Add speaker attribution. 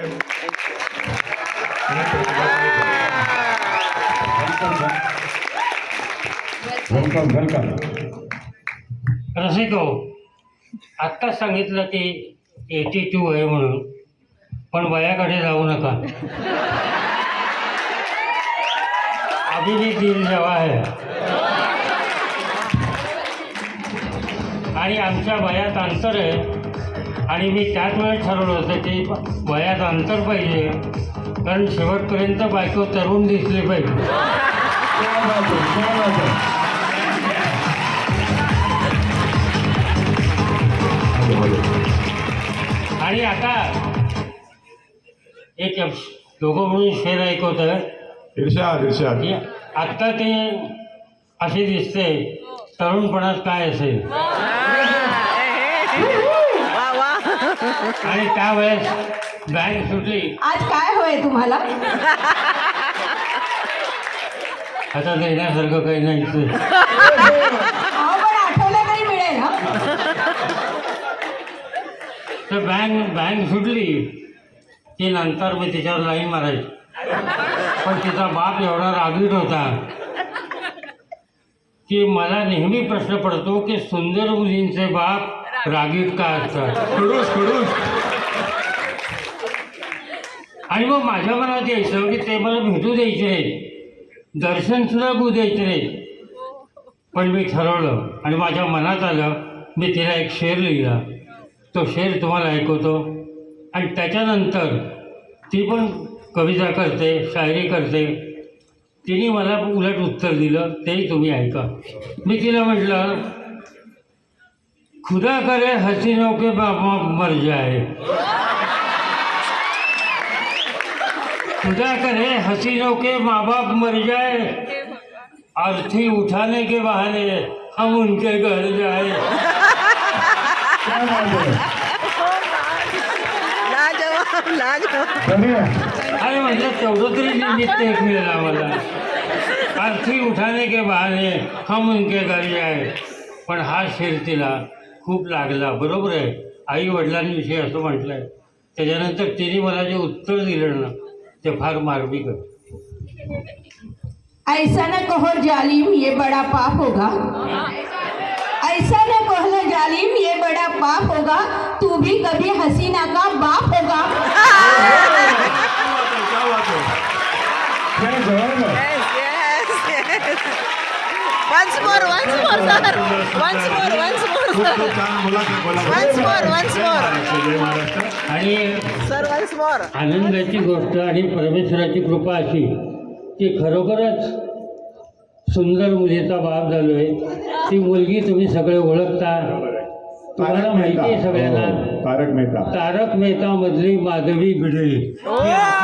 Speaker 1: Welcome welcome
Speaker 2: रसिको आत्ताच सांगितलं की एटी टू आहे म्हणून पण वयाकडे जाऊ नका. अभी भी दिन जेव्हा आहे. आणि आमच्या वयात अंतर आहे. आणि मी त्याच वेळेस ठरवलं होतं की वयात अंतर पाहिजे कारण शेवटपर्यंत बायको तरुण दिसली पाहिजे.
Speaker 1: है है.
Speaker 2: आणि आता एक दोघं म्हणून शेर ऐकवत
Speaker 1: इर्षाद इर्षाद
Speaker 2: की आत्ता ते असे दिसते तरुणपणात काय असेल? आणि त्यावेळेस बँक सुटली.
Speaker 3: आज काय होय तुम्हाला?
Speaker 2: आता देण्यासारखं काही नाही
Speaker 3: अहो पण आठवलं तरी मिळेल हा?
Speaker 2: तर बँक बँक सुटली. की नंतर मी तिच्यावर लाईन मारायची. पण तिचा बाप एवढा रागीट होता की मला नेहमी प्रश्न पडतो की सुंदर मुलींचे बाप रागीत का असतात?
Speaker 1: खडूस खडूस.
Speaker 2: आणि मग माझ्या मनात यायचं की ते मला भेटू द्यायचे रे दर्शन सुद्धा घेऊ द्यायचे नाही पण मी ठरवलं आणि माझ्या मनात आलं मी तिला एक शेर लिहिला. तो शेर तुम्हाला ऐकवतो. आणि त्याच्यानंतर ती पण कविता करते शायरी करते. तिने मला उलट उत्तर दिलं तेही तुम्ही ऐका. मी तिला म्हटलं खुदा करे हसीनों के बाबा मर जाए। खुदा करे हसीनों के माँ बाप मर जाए। अर्थी उठाने के बहाने हम उनके घर जाए। अरे तेवढं तरी निमित्त एक मिळेल आम्हाला अर्थी उठाने के बहाने हम उनके घर जाए। पण हा शेर तिला। खूप लागला. बरोबर आहे. आई वडिलांविषयी असं म्हटलं आहे त्याच्यानंतर तिने मला जे उत्तर दिलं ना ते फार मार्मिक
Speaker 3: ऐसा न कहो जालिम ये बड़ा पाप होगा. ऐसा न कहो जालिम ये बड़ा पाप होगा. तू भी कभी हसीना का बाप होगा
Speaker 1: क्या बात है क्या जवाब है
Speaker 4: Yes, yes, yes. Once more, once more, sir. Once more, once more,
Speaker 1: खूप
Speaker 4: sir.
Speaker 1: खूप छान बोला ते बोला
Speaker 4: Once more, once more.
Speaker 1: जय महाराष्ट्र
Speaker 2: आणि
Speaker 4: Sir, once more.
Speaker 2: आनंदाची गोष्ट आणि परमेश्वराची कृपा अशी की खरोखरच सुंदर मुलीचा बाप झालोय ती मुलगी तुम्ही सगळे ओळखता तुम्हाला
Speaker 1: तारक
Speaker 2: माहिती आहे सगळ्यांना
Speaker 1: हो, तारक मेहता
Speaker 2: तारक मेहता मधली माधवी भिडे
Speaker 4: Oh!